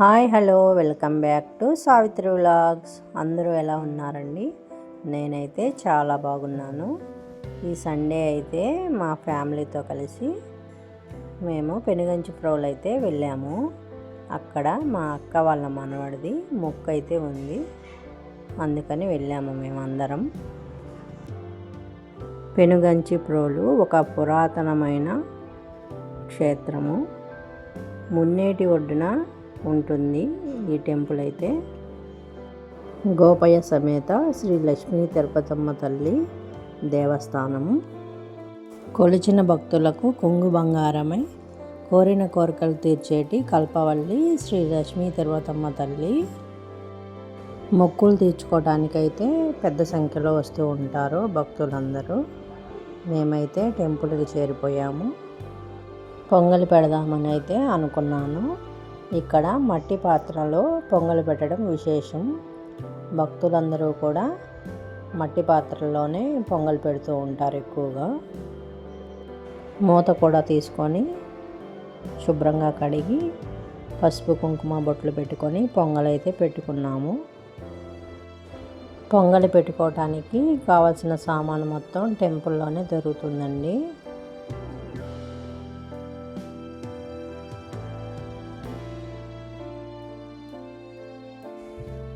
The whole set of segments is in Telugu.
Hi hello welcome back to Savitri vlogs. అందరూ ఎలా ఉన్నారండి? నేనైతే చాలా బాగున్నాను. ఈ సండే అయితే మా ఫ్యామిలీతో కలిసి మేము పెనుగంచి ప్రోలు అయితే వెళ్ళాము. అక్కడ మా అక్క వాళ్ళ మనవడిది మొక్క అయితే ఉంది. అందుకని వెళ్ళాము మేము అందరం పెనుగంచి ప్రోలు ఒక పురాతనమైన క్షేత్రము. మున్నేటి ఒడ్డున ఉంటుంది ఈ టెంపుల్ అయితే. గోపయ్య సమేత శ్రీ లక్ష్మీ తిరుపతమ్మ తల్లి దేవస్థానము. కొలిచిన భక్తులకు కొంగు బంగారమై కోరిన కోరికలు తీర్చేటి కల్పవల్లి శ్రీ లక్ష్మీ తిరుపతమ్మ తల్లి. మొక్కులు తీర్చుకోవడానికైతే పెద్ద సంఖ్యలో వస్తూ ఉంటారు భక్తులందరూ. మేమైతే టెంపుల్కి చేరిపోయాము. పొంగలి పెడదామని అయితే అనుకున్నాను. ఇక్కడ మట్టి పాత్రలో పొంగలి పెట్టడం విశేషం. భక్తులందరూ కూడా మట్టి పాత్రలోనే పొంగల్ పెడుతూ ఉంటారు ఎక్కువగా. మూత కూడా తీసుకొని శుభ్రంగా కడిగి పసుపు కుంకుమ బొట్లు పెట్టుకొని పొంగలైతే పెట్టుకున్నాము. పొంగలి పెట్టుకోవటానికి కావాల్సిన సామాను మొత్తం టెంపుల్లోనే దొరుకుతుందండి.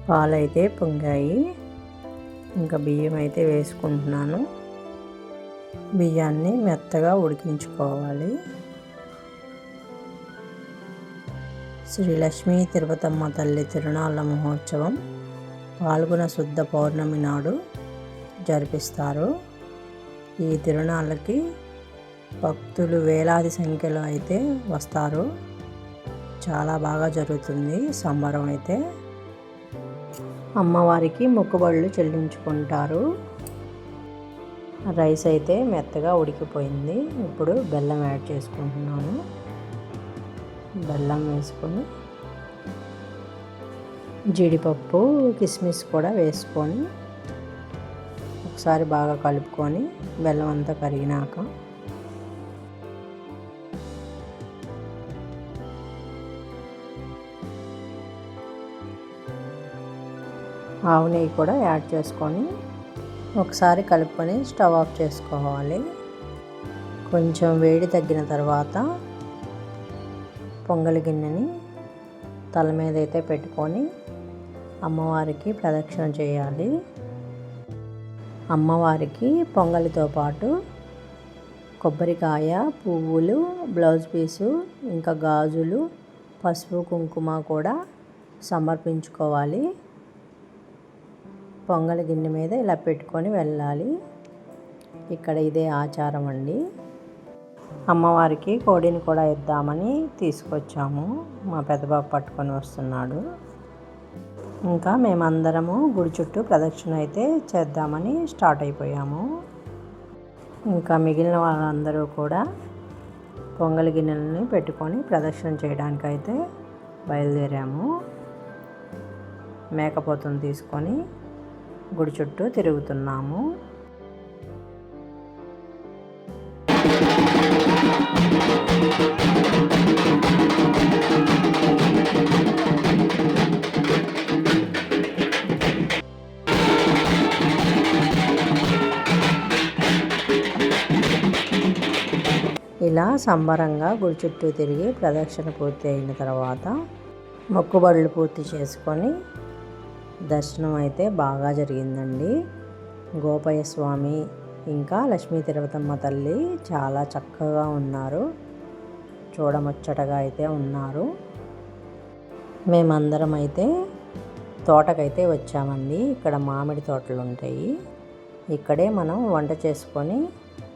పాలైతే పొంగాయి. ఇంకా బియ్యం అయితే వేసుకుంటున్నాను. బియ్యాన్ని మెత్తగా ఉడికించుకోవాలి. శ్రీ లక్ష్మీ తిరుపతమ్మ తల్లి తిరునాళ్ళ మహోత్సవం పాల్గొన శుద్ధ పౌర్ణమి నాడు జరిపిస్తారు. ఈ తిరునాళ్ళకి భక్తులు వేలాది సంఖ్యలో అయితే వస్తారు. చాలా బాగా జరుగుతుంది. సంబరం అయితే అమ్మవారికి మొక్కుబళ్ళు చెల్లించుకుంటారు. రైస్ అయితే మెత్తగా ఉడికిపోయింది. ఇప్పుడు బెల్లం యాడ్ చేసుకుంటున్నాను. బెల్లం వేసుకొని జీడిపప్పు కిస్మిస్ కూడా వేసుకొని ఒకసారి బాగా కలుపుకొని బెల్లం అంతా కరిగినాక ఆవు నెయ్యి కూడా యాడ్ చేసుకొని ఒకసారి కలుపుకొని స్టవ్ ఆఫ్ చేసుకోవాలి. కొంచెం వేడి తగ్గిన తర్వాత పొంగలి గిన్నెని తల మీద అయితే పెట్టుకొని అమ్మవారికి ప్రదక్షిణ చేయాలి. అమ్మవారికి పొంగలితో పాటు కొబ్బరికాయ పువ్వులు బ్లౌజ్ పీసు ఇంకా గాజులు పసుపు కుంకుమ కూడా సమర్పించుకోవాలి. పొంగలి గిన్నె మీద ఇలా పెట్టుకొని వెళ్ళాలి. ఇక్కడ ఇదే ఆచారం అండి. అమ్మవారికి కోడిని కూడా ఇద్దామని తీసుకొచ్చాము. మా పెద్దబాబు పట్టుకొని వస్తున్నాడు. ఇంకా మేమందరము గుడి చుట్టూ ప్రదక్షిణ అయితే చేద్దామని స్టార్ట్ అయిపోయాము. ఇంకా మిగిలిన వాళ్ళందరూ కూడా పొంగలి గిన్నెలని పెట్టుకొని ప్రదక్షిణ చేయడానికి అయితే బయలుదేరాము. మేకపోతుని తీసుకొని గుడి చుట్టూ తిరుగుతున్నాము. ఇలా సంబరంగా గుడి చుట్టూ తిరిగి ప్రదక్షిణ పూర్తి అయిన తర్వాత మొక్కుబడులు పూర్తి చేసుకొని దర్శనం అయితే బాగా జరిగిందండి. గోపయ్య స్వామి ఇంకా లక్ష్మీ తిరుపతమ్మ తల్లి చాలా చక్కగా ఉన్నారు. చూడముచ్చటగా అయితే ఉన్నారు. మేమందరం అయితే తోటకైతే వచ్చామండి. ఇక్కడ మామిడి తోటలు ఉంటాయి ఇక్కడే మనం వంట చేసుకొని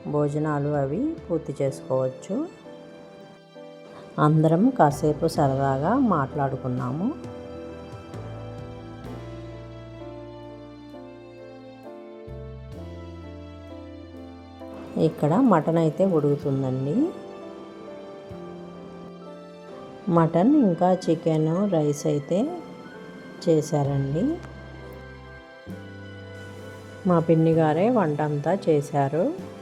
భోజనాలు అవి పూర్తి చేసుకోవచ్చు. అందరం కాసేపు సరదాగా మాట్లాడుకున్నాము. ఇక్కడ మటన్ అయితే ఉడుకుతుందండి. మటన్ ఇంకా చికెన్ రైస్ అయితే చేశారండి. మా పిన్ని గారే వంట అంతా చేశారు.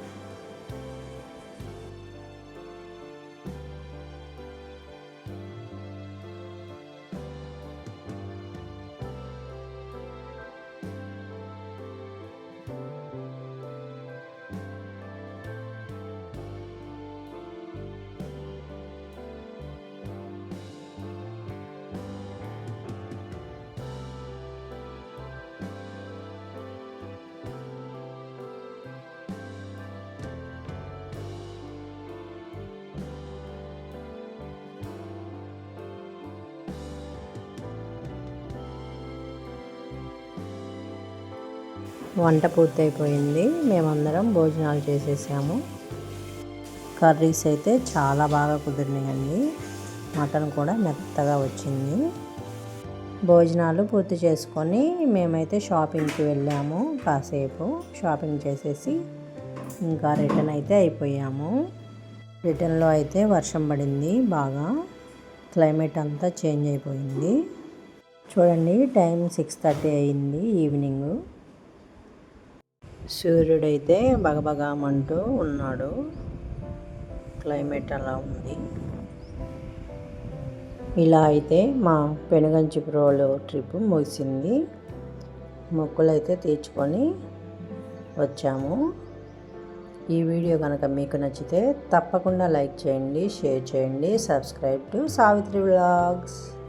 వంట పూర్తయిపోయింది. మేమందరం భోజనాలు చేసేసాము. కర్రీస్ అయితే చాలా బాగా కుదిరినాయండి. మటన్ కూడా మెత్తగా వచ్చింది. భోజనాలు పూర్తి చేసుకొని మేమైతే షాపింగ్కి వెళ్ళాము కాసేపు. షాపింగ్ చేసేసి ఇంకా రిటర్న్ అయితే అయిపోయాము. రిటర్న్లో అయితే వర్షం పడింది బాగా. క్లైమేట్ అంతా చేంజ్ అయిపోయింది. చూడండి టైం సిక్స్ థర్టీ అయింది ఈవినింగ్. సూర్యుడైతే బగబగామంటూ ఉన్నాడు. క్లైమేట్ అలా ఉంది. ఇలా అయితే మా పెనుగంచిప్రోలు ట్రిప్ ముగిసింది. మొక్కులైతే తీర్చుకొని వచ్చాము. ఈ వీడియో కనుక మీకు నచ్చితే తప్పకుండా లైక్ చేయండి షేర్ చేయండి సబ్స్క్రైబ్ టు సావిత్రి వ్లాగ్స్.